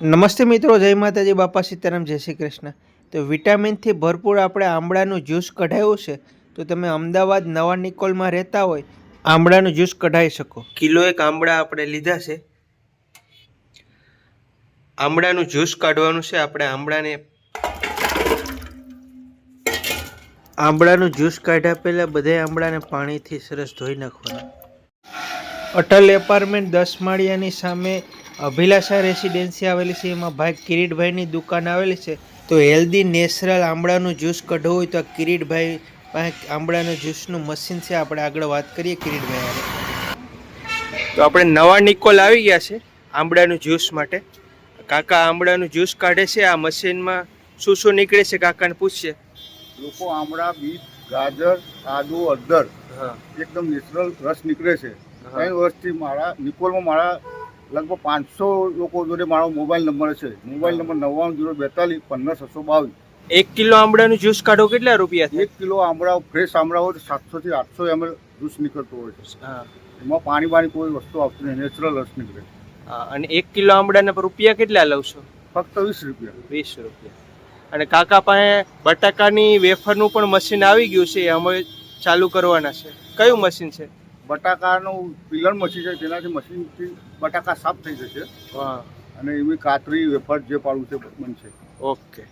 નમસ્તે મિત્રો, જય માતાજી, બાપા સીતારામ, જય શ્રી કૃષ્ણ. તો વિટામિનથી ભરપૂર આપણે આમળાનું જ્યુસ કઢાયું છે, તો તમે અમદાવાદ નવા નિકોલમાં રહેતા હોય, આમળાનું જ્યુસ કઢાઈ શકો. કિલો એક આમળા આપણે લીધા છે. આમળાનું જ્યુસ કાઢવાનું છે, આપણે આમળાને આમળાનું જ્યુસ કાઢ્યા પહેલાં બધા આમળાને પાણીથી સરસ ધોઈ નાખવાના. અટલ એપાર્ટમેન્ટ દસ માળિયાની સામે અભિલાષા રેસિડેન્સી આવેલી છે એમાં ભાઈ કિરીટભાઈની દુકાન આવેલી છે. તો હેલ્ધી નેચરલ આમળાનું જ્યુસ કઢવું હોય તો આ કિરીટભાઈ પાસે આમળાનું જ્યુસનું મશીન છે આપણે આગળ વાત કરીએ કિરીટભાઈ તો આપણે નવા નિકોલ આવી ગયા છે આમળાનું જ્યુસ માટે. કાકા આમળાનું જ્યુસ કાઢે છે આ મશીનમાં શું શું નીકળે છે કાકાને પૂછશે લોકો આમળા બીટ ગાજર આદુ અડદર એકદમ નેચરલ રસ નીકળે છે. ત્રણ વર્ષથી મારા નિકોલમાં મારા લગભગ પાંચસો લોકો જોડે મારો મોબાઈલ નંબર છે. મોબાઈલ નંબર નવ્વાણું જીરો બેતાલીસ પંદર છસો બાવીસ. એક કિલો આમળાનું જ્યુસ કાઢો કેટલા રૂપિયા એક કિલો આમળા ફ્રેશ આમળા હોય તો સાતસોથી આઠસો એમ જ્યુસ નીકળતો હોય છે. હા. એમાં પાણી બાણી કોઈ વસ્તુ આવતી નહીં નેચરલ રસ નીકળે. અને એક કિલો આમળાના રૂપિયા કેટલા લઉં છો? ફક્ત વીસ રૂપિયા. વીસ રૂપિયા. અને કાકા પાસે બટાકાની વેફરનું પણ મશીન આવી ગયું છે એ અમે ચાલુ કરવાના છે. કયું મશીન છે? બટાકાનું પિલર મશીન છે તેનાથી મશીનથી બટાકા સાફ થઈ જશે. હા. અને એવી કાતરી વેફર જે પાડવું છે બનશે ઓકે.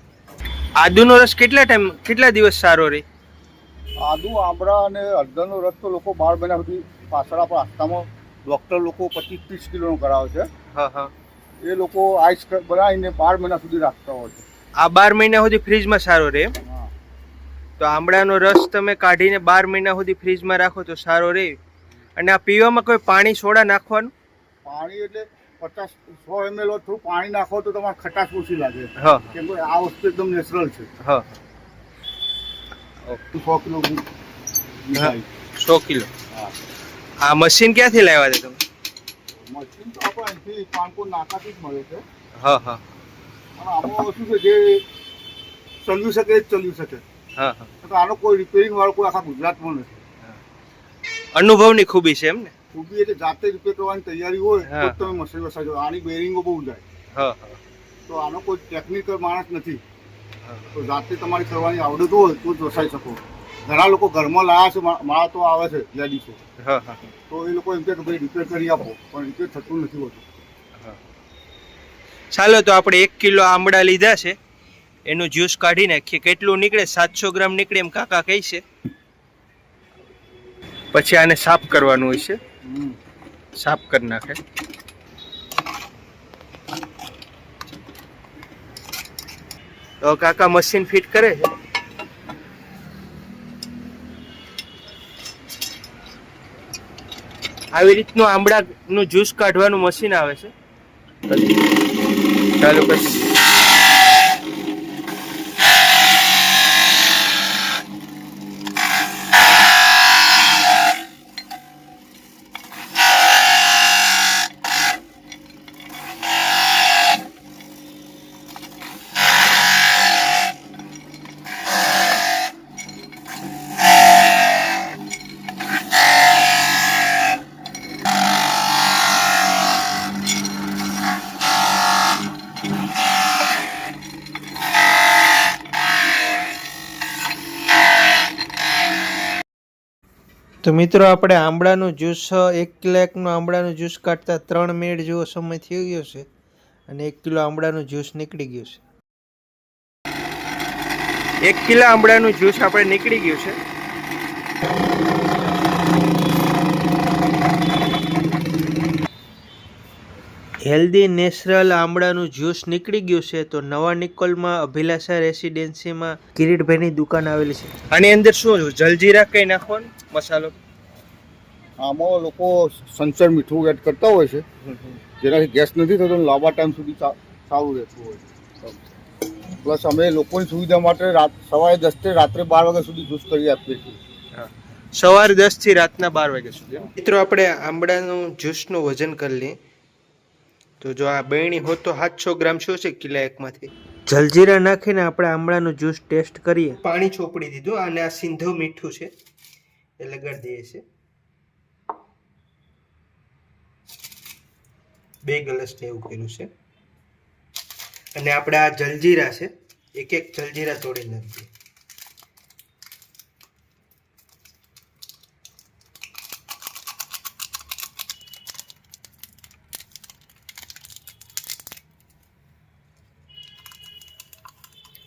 આદુનો રસ કેટલા ટાઈમ કેટલા દિવસ સારો રહે આદુ આંબળા અને અડદરનો રસ તો લોકો બાર મહિના સુધી પાછળ આપણા આસ્તામાં ડૉક્ટર લોકો પચીસ ત્રીસ કિલોનો કરાવે છે. હા હા. એ લોકો આઈસ બનાવીને બાર મહિના સુધી રાખતા હોય છે. આ બાર મહિના સુધી ફ્રીજમાં સારો રહે તો આમળાનો રસ તમે કાઢીને બાર મહિના સુધી ફ્રીજમાં રાખો તો સારો રહે અને આ પીવામાં કોઈ પાણી સોડા નાખવાનું? પાણી એટલે પચાસ સો એમએલ થોડું પાણી નાખો તો તમારે ખટાશ ઓછી લાગે. કેમ કે આ વસ્તુ એકદમ નેચરલ છે. હા. સો કિલો. સો કિલો. આ મશીન ક્યાંથી લાવ્યા છે તમે? મશીન તો આપણે અહીંથી પાનકો નાકાથી જ મળે છે. હા હા. આમાં શું છે જે ચલવી શકે એ જ ચલવી શકે. હા હા. તો આનો કોઈ રિપેરિંગ વાળો કોઈ આખા ગુજરાતમાં નથી. અનુભવની ખૂબી છે એમ ને? ખૂબી એટલે જાતે રિપેર કરવાની તૈયારી હોય. તો જ તમે મશીન વસાજો આની બેરિંગો બહુ જાય. હા હા. તો આનો કોઈ ટેકનિકલ માણસ નથી. તો જાતે તમારી કરવાની આવડત હોય તો જ વસાઈ શકો. ઘણા લોકો ઘરમાં લાયા છે માળા તો આવે છે લેડીસો હા હા. તો એ લોકો એમ કે ભાઈ રિપેર કરી આપો. પણ રિપેર થતું નથી હોતું. ચાલો તો આપણે એક કિલો આંબળા લીધા છે. એનું જ્યુસ કાઢી નાખીએ. કેટલું નીકળે? સાતસો ગ્રામ નીકળે એમ કાકા કહે છે. પછી આને સાફ કરવાનું હોય છે. સાફ કરી નાખે. તો કાકા મશીન ફિટ કરે છે? આવી રીતનું આંબળાનું જ્યુસ કાઢવાનું મશીન આવે છે. ચાલુ પછી. તો મિત્રો આપણે આંબળાનું જ્યુસ એક કિલોનું આંબળાનું જ્યુસ કાઢતા ત્રણ મિનિટ જેવો સમય થઈ ગયો છે અને એક કિલો આંબળાનું જ્યુસ નીકળી ગયું છે. એક કિલો આંબળાનું જ્યુસ આપણે નીકળી ગયું છે. હેલ્ધી નેચરલ આંબળાનું જ્યુસ નીકળી ગયું છે તો નવા નિકોલમાં અભિલાષા રેસિડેન્સીમાં કિરીટભાઈની દુકાન આવેલી છે. આની અંદર શું જલજીરા કંઈ નાખવાનું મસાલો? આમાં લોકો સંચર મીઠું એડ કરતા હોય છે. જેનાથી ગેસ નથી થતો અને લાંબા ટાઈમ સુધી સારું રહેતું હોય છે. પ્લસ અમે લોકોની સુવિધા માટે રાત સવારે દસથી રાત્રે બાર વાગ્યા સુધી જ્યુસ કરી આપીએ છીએ. સવારે દસથી રાતના બાર વાગ્યા સુધી મિત્રો આપણે આંબળાનું જ્યુસનું વજન કરી લઈએ. તો જો આ બેણી હોત તો સાતસો ગ્રામ શું છે કિલા એકમાંથી? જલજીરા નાખીને આપણે આંબળાનું જ્યુસ ટેસ્ટ કરીએ. પાણી ચોપડી દીધું અને આ સિંધો મીઠું છે. એ લગાડી દઈએ છે બે ગ્લાસ જેવું કર્યું છે. અને આપણે આ જલજીરા છે, એક એક જલજીરા તોડી નાખીએ.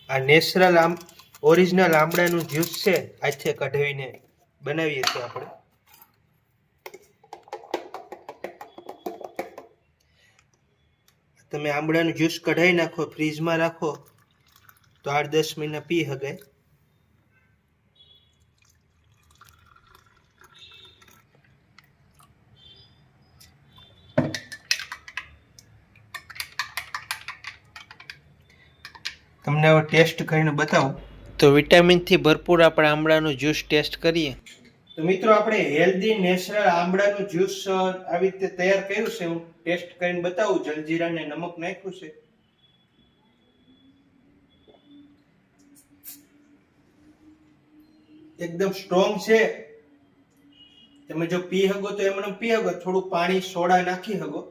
આ નેચરલ આમ, ઓરિજિનલ આમળાનું જ્યુસ છે આજથી કઢાવીને બનાવીએ છીએ આપણે. તમે આંબળાનું જ્યુસ કઢાવી નાખો, ફ્રીજમાં રાખો, તો આઠ દસ મહિના પી શકે તમને હવે ટેસ્ટ કરીને બતાવું. તો વિટામિનથી ભરપૂર આપણે આમળાનું જ્યુસ ટેસ્ટ કરીએ. તો મિત્રો, આપણે હેલ્ધી નેચરલ આમળાનું જ્યુસ આવી રીતે તૈયાર કર્યું છે. હું ટેસ્ટ કરીને બતાવું. જલજીરા ને નમક નાખ્યું છે. એકદમ સ્ટ્રોંગ છે. તમે જો પી હગો તો એમને પી હગો. થોડું પાણી, સોડા નાખી શકો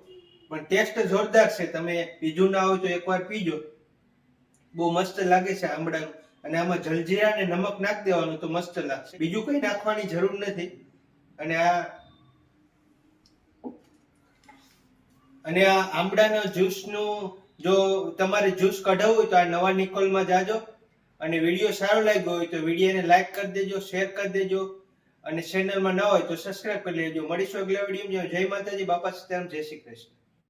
પણ ટેસ્ટ જોરદાર છે. તમે પીજું ના હોય તો એકવાર પીજો. બહુ મસ્ત લાગે છે આમળાનું. અને આમાં જલજીરા અને નમક નાખી દેવાનું તો મસ્ત લાગશે. બીજું કઈ નાખવાની જરૂર નથી. અને આ અને આ આમળાના જ્યુસનું જો તમારે જ્યુસ કઢાવવું હોય તો આ નવા નિકોલમાં જાજો. અને વીડિયો સારો લાગ્યો હોય તો વિડીયોને લાઈક કરી દેજો, શેર કરી દેજો. અને ચેનલમાં ન હોય તો સબસ્ક્રાઇબ કરી લેજો. મળીશું અગલા વીડિયો જય માતાજી, બાપા સીતારામ, જય શ્રી કૃષ્ણ.